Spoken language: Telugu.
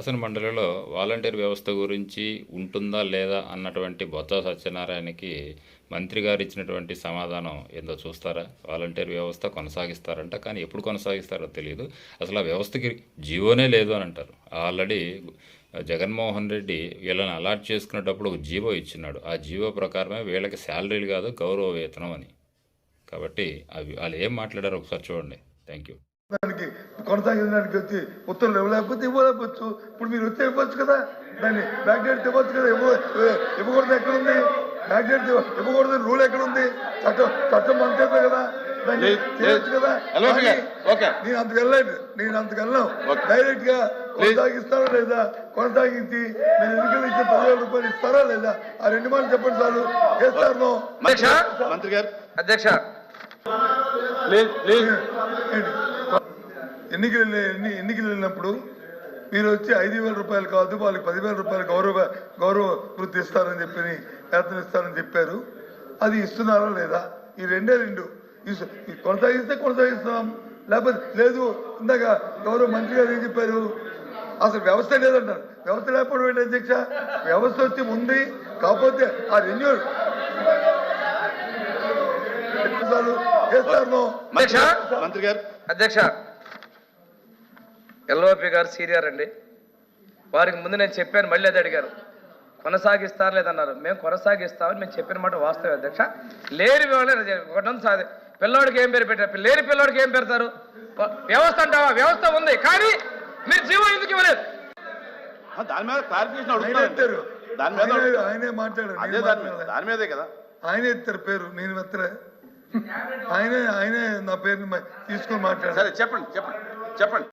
శాసన మండలిలో వాలంటీర్ వ్యవస్థ గురించి ఉంటుందా లేదా అన్నటువంటి బొత్స సత్యనారాయణకి మంత్రి గారు ఇచ్చినటువంటి సమాధానం ఏందో చూస్తారా? వాలంటీర్ వ్యవస్థ కొనసాగిస్తారంట కానీ ఎప్పుడు కొనసాగిస్తారో తెలియదు అసలు ఆ వ్యవస్థకి జీవోనే లేదు అని అంటారు. ఆల్రెడీ జగన్మోహన్ రెడ్డి వీళ్ళని అలాట్ చేసుకునేటప్పుడు ఒక జీవో ఇచ్చినాడు. ఆ జీవో ప్రకారమే వీళ్ళకి శాలరీలు కాదు గౌరవ వేతనం అని. కాబట్టి అవి వాళ్ళు ఏం మాట్లాడారో ఒకసారి చూడండి. థ్యాంక్ యూ దానికి కొనసాగించడానికి వచ్చి ఉత్తర్వులు ఇవ్వలేకపోతే ఇవ్వలేకపోవచ్చు. ఇప్పుడు మీరు వచ్చి ఇవ్వచ్చు కదా దాన్ని బ్యాక్ డేట్ ఇవ్వచ్చు కదా ఇవ్వ ఇవ్వకూడదు ఎక్కడుంది? బ్యాక్ డేట్ ఇవ్వకూడదు రూల్ ఎక్కడుంది? చట్టం చట్టం మన కదా దాన్ని లేదు, చేయొచ్చు కదా. నేను అంతకు వెళ్ళలేదు. నేను అంతకు వెళ్ళాను. ఓకే. డైరెక్ట్గా కొనసాగిస్తారా లేదా? కొనసాగించి మీరు ఎన్నికలు ఇచ్చే పదివేల రూపాయలు ఇస్తారా లేదా? ఆ రెండు మాటలు చెప్పండి చాలు చేస్తాను అధ్యక్ష. మంత్రి గారు. అధ్యక్ష. Please please? ఎన్నికలు వెళ్ళే- ఎన్ని ఎన్నికలు వెళ్ళినప్పుడు మీరు వచ్చి ఐదు వేల రూపాయలు కాదు వాళ్ళకి పదివేల రూపాయలు గౌరవ గౌరవ వృత్తి ఇస్తారని చెప్పి వేతనం ఇస్తారని చెప్పారు. అది ఇస్తున్నారా లేదా? ఈ రెండే రెండు. కొనసాగిస్తే కొనసాగిస్తున్నాం లేకపోతే లేదు ఇందాక గౌరవ మంత్రి గారు ఏం చెప్పారు? అసలు వ్యవస్థ లేదంటారు. వ్యవస్థ లేకపోవడం ఏంటి అధ్యక్ష? వ్యవస్థ వచ్చి ఉంది. కాకపోతే ఆ రెన్యూల్ మంత్రి గారు. అధ్యక్ష ఎల్ఓపి గారు సీనియర్ అండి. వారికి ముందు నేను చెప్పాను మళ్ళీ అది అడిగారు. కొనసాగిస్తారు లేదన్నారు. మేము కొనసాగిస్తామని మేము చెప్పిన మాట వాస్తవం అధ్యక్ష. లేని ఒకటం సాది పిల్లోడికి ఏం పేరు పెట్టారు? లేని పిల్లోడికి ఏం పెడతారు? వ్యవస్థ అంటావా? వ్యవస్థ ఉంది కానీ మీరు జీవో ఎందుకు ఇవ్వలేదు? దాని మీద క్లారిఫికేషన్ ఆయన అడుగుతాను ఎత్తారు. దాని మీద ఆయనే- మాట్లాడారు దాని మీద మాట్లాడలే. దాని మీదే కదా? ఆయనే ఎత్తారు పేరు నేను ఎత్తలే. ఆయనే ఆయనే నా పేరుని తీసుకొని మాట్లాడారు సరే చెప్పండి చెప్పండి చెప్పండి.